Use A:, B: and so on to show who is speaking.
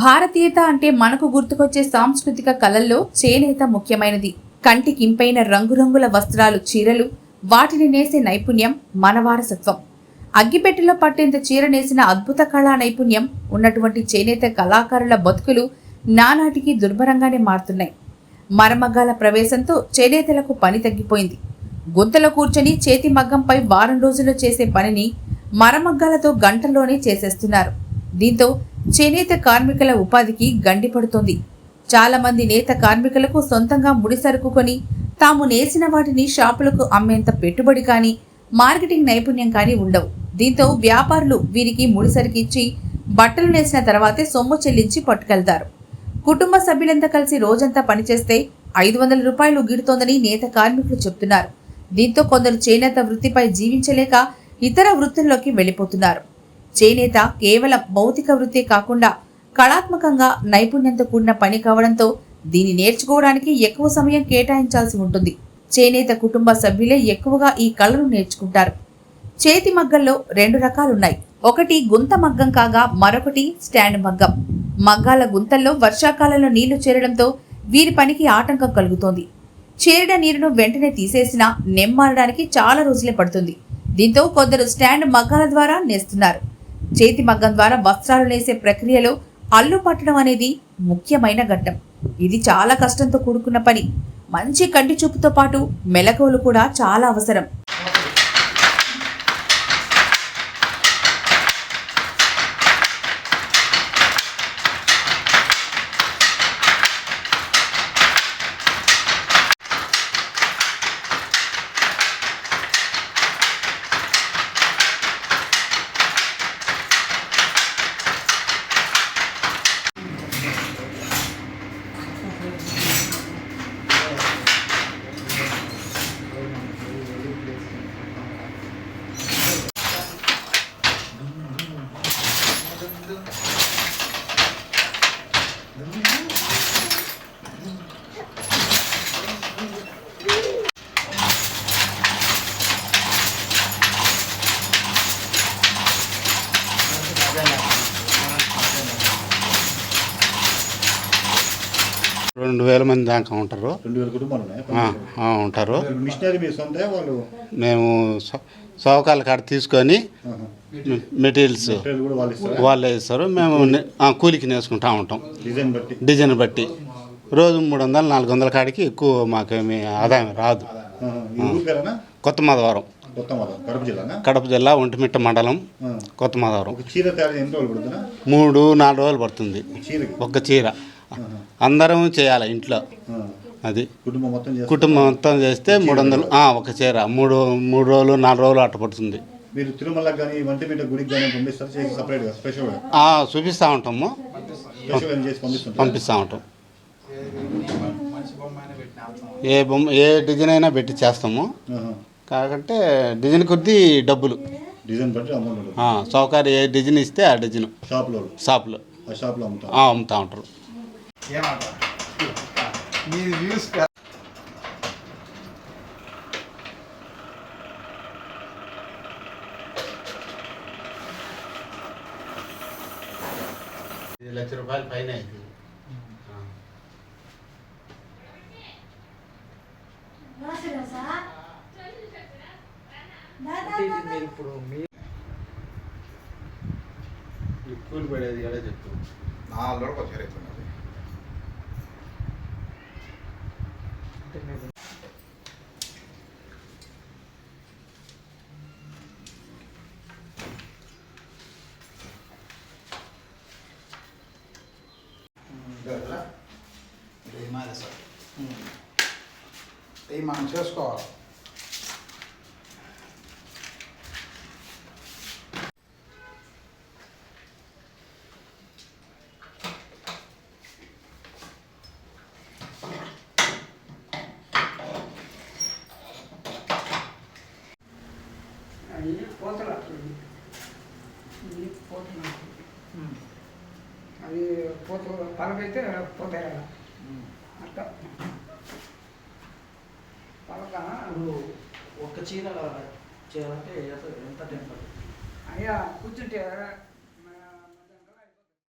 A: భారతీయత అంటే మనకు గుర్తుకొచ్చే సాంస్కృతిక కళల్లో చేనేత ముఖ్యమైనది. కంటికింపైన రంగురంగుల వస్త్రాలు చీరలు వాటిని నేసే నైపుణ్యం మన వారసత్వం. అగ్గిపెట్టెలో పట్టేంత చీర నేసిన అద్భుత కళా నైపుణ్యం ఉన్నటువంటి చేనేత కళాకారుల బతుకులు నానాటికి దుర్భరంగానే మారుతున్నాయి. మరమగ్గాల ప్రవేశంతో చేనేతలకు పని తగ్గిపోయింది. గుంతలో కూర్చొని చేతి మగ్గంపై వారం రోజుల్లో చేసే పనిని మరమగ్గాలతో గంటల్లోనే చేసేస్తున్నారు. దీంతో చేనేత కార్మికుల ఉపాధికి గండి పడుతోంది. చాలా మంది నేత కార్మికులకు సొంతంగా ముడి సరుకు కొని తాము నేసిన వాటిని షాపులకు అమ్మేంత పెట్టుబడి కానీ మార్కెటింగ్ నైపుణ్యం కానీ ఉండవు. దీంతో వ్యాపారులు వీరికి ముడి ఇచ్చి బట్టలు నేసిన తర్వాతే సొమ్ము చెల్లించి పట్టుకెళ్తారు. కుటుంబ సభ్యులంతా కలిసి రోజంతా పనిచేస్తే ఐదు వందల రూపాయలు గిడుతోందని నేత కార్మికులు చెప్తున్నారు. దీంతో కొందరు చేనేత వృత్తిపై జీవించలేక ఇతర వృత్తుల్లోకి వెళ్ళిపోతున్నారు. చేనేత కేవలం భౌతిక వృత్తే కాకుండా కళాత్మకంగా నైపుణ్యంతో కూడిన పని కావడంతో దీన్ని నేర్చుకోవడానికి ఎక్కువ సమయం కేటాయించాల్సి ఉంటుంది. చేనేత కుటుంబ సభ్యులే ఎక్కువగా ఈ కళను నేర్చుకుంటారు. చేతి మగ్గంలో రెండు రకాలున్నాయి. ఒకటి గుంత మగ్గం కాగా మరొకటి స్టాండ్ మగ్గం. మగ్గాల గుంతల్లో వర్షాకాలంలో నీళ్ళు చేరడంతో వీరి పనికి ఆటంకం కలుగుతోంది. చేరిన నీరును వెంటనే తీసేసినా నెమ్మారడానికి చాలా రోజులే పడుతుంది. దీంతో కొందరు స్టాండ్ మగ్గాల ద్వారా నేస్తున్నారు. చేతి మగ్గం ద్వారా వస్త్రాలు నేసే ప్రక్రియలో అల్లు పట్టడం అనేది ముఖ్యమైన ఘట్టం. ఇది చాలా కష్టంతో కూడుకున్న పని. మంచి కంటి చూపుతో పాటు మెలకువలు కూడా చాలా అవసరం.
B: రెండు వేల మంది దాకా ఉంటారు.
C: రెండు వేల కుటుంబాలు
B: ఉంటారు.
C: మిషనరీ వాళ్ళు?
B: మేము సౌకాల కాడ తీసుకొని మెటీరియల్స్.
C: వాళ్ళు ఇస్తారా?
B: మేము కూలికి నేసుకుంటా ఉంటాం.
C: డిజైన్ బట్టి.
B: డిజైన్ బట్టి. రోజు మూడు వందలు నాలుగు వందల కాడికి ఎక్కువ మాకేమి ఆదాయం రాదు. కొత్త మాధవరం.
C: కడప
B: జిల్లా ఒంటిమిట్ట మండలం. కొత్త మాధవరం
C: ఒక చీర తయారు ఎన్ని రోజులు పడుతుందా?
B: మూడు నాలుగు రోజులు పడుతుంది. ఒక్క చీర. అందరం చేయాలి ఇంట్లో. అది.
C: కుటుంబం మొత్తం చేస్తారు
B: కుటుంబం మొత్తం చేస్తే మూడు వందలు. ఒక చీర. మూడు మూడు రోజులు నాలుగు రోజులు అట్ట పడుతుంది.
C: మీరు తిరుమలకు కానీ వంటిమిట్ట గుడికి కానీ పంపిస్తారు? చేసి సపరేట్గా స్పెషల్గా
B: ఆ, చూపిస్తూ ఉంటాము. పంపిస్తూ ఉంటాం. ఏ బొమ్మ ఏ డిజైన్ అయినా పెట్టి చేస్తాము. కాకంటే డిజైన్ కొద్దీ డబ్బులు.
C: డిజైన్ బట్టి అమౌంట్
B: సౌకర్యం ఏ డిజైన్ ఇస్తే ఆ డిజైన్.
C: షాప్లో.
B: షాప్లో.
C: ఆ షాప్లో అమ్ముతారు.
B: ఆ, అమ్ముతూ ఉంటారు. లక్ష రూపాయలు పైన అయింది.
D: మీరు ఇప్పుడు మీ
B: కూలి పడేది ఎలా చెప్పు
E: నాలుగు
D: అంటే మీరు
E: ఇది మనం చేసుకోవాలి.
F: పోతలు పోతలు అవి పోత పలకైతే పోతాయి అట్లా పలక
D: ఇప్పుడు ఒక చీర చేయాలంటే ఎంత ఎంత టైం పడుతుంది
F: ఇక కూర్చుంటే